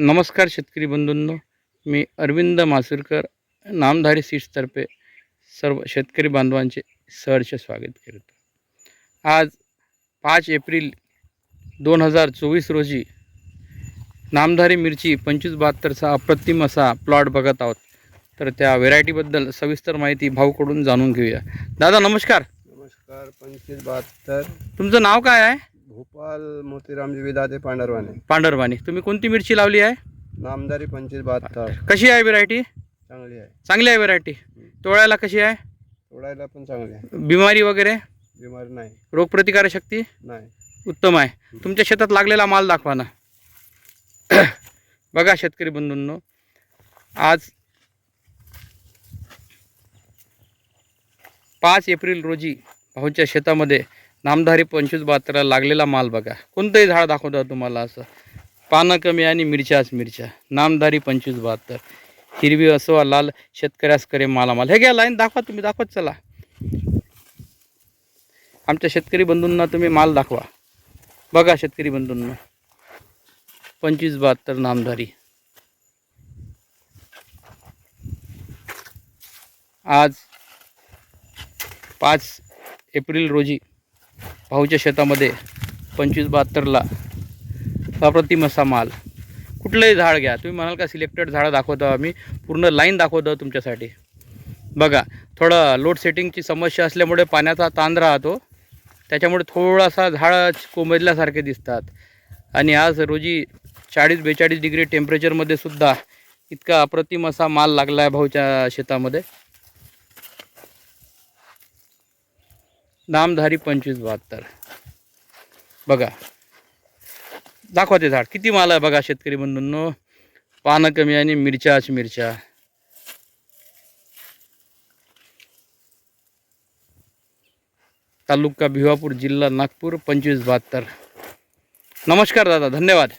नमस्कार शेतकरी बंधूंनो मी अरविंद मासुरकर नामधारी सीट्सतर्फे सर्व शेतकरी बांधवांचे सहर्ष स्वागत करतो. आज पाच एप्रिल दोन हजार चोवीस रोजी नामधारी मिरची पंचवीस बहात्तरचा अप्रतिम असा प्लॉट बघत आहोत. तर त्या व्हेरायटीबद्दल सविस्तर माहिती भाऊकडून जाणून घेऊया. दादा नमस्कार. नमस्कार पंचवीस बहात्तर. तुमचं नाव काय आहे? भोपाल मोतीरामजी विदाते पांढरवाने पांढरवाणी तुम्ही कोणती मिरची लावली आहे? नामदारी पंचवीस बहात्तर. कशी आहे व्हेरायटी चांगली आहे. चांगली आहे व्हेरायटी तोडायला कशी आहे? तोडायला पण चांगली आहे. बिमारी वगैरे? बिमारी नाही. रोगप्रतिकारशक्ती? नाही. उत्तम आहे. तुमच्या शेतात लागलेला माल दाखवा ना. बघा शेतकरी बंधूंनो. आज पाच एप्रिल रोजी भाऊच्या शेतामध्ये नामधारी पंचवीस बहात्तरला लागलेला माल बघा. कोणतंही झाड दाखवतात तुम्हाला असं. पानं कमी आणि मिरच्याच मिरच्या. नामधारी पंचवीस बहात्तर हिरवी असो वा लाल शेतकऱ्यास करे मालामाल. हे घ्या लाईन दाखवा तुम्ही दाखवत चला. आमच्या शेतकरी बंधूंना तुम्ही माल दाखवा. बघा शेतकरी बंधूंना. पंचवीस बहात्तर नामधारी. आज पाच एप्रिल रोजी भाऊच्या शेतामध्ये पंचवीस बहात्तरला अप्रतिम असा माल. कुठलंही झाड घ्या. तुम्ही म्हणाल का सिलेक्टेड झाडं दाखवतो? आम्ही पूर्ण लाईन दाखवतो तुमच्यासाठी. बघा थोडं लोड सेटिंगची समस्या असल्यामुळे पाण्याचा ताण राहतो. त्याच्यामुळे थोडासा झाड कोंबजल्यासारखे दिसतात. आणि आज रोजी चाळीस बेचाळीस डिग्री टेम्परेचरमध्ये सुद्धा इतका अप्रतिम असा माल लागला आहे भाऊच्या शेतामध्ये. नामधारी पंचवीस बहात्तर. बघा. दाखवा ते झाड. किती माल आहे बघा शेतकरी बंधूंनो. पानं कमी आणि मिरच्याच मिरच्या. तालुका भिवापूर जिल्हा नागपूर पंचवीस बहात्तर. नमस्कार दादा धन्यवाद.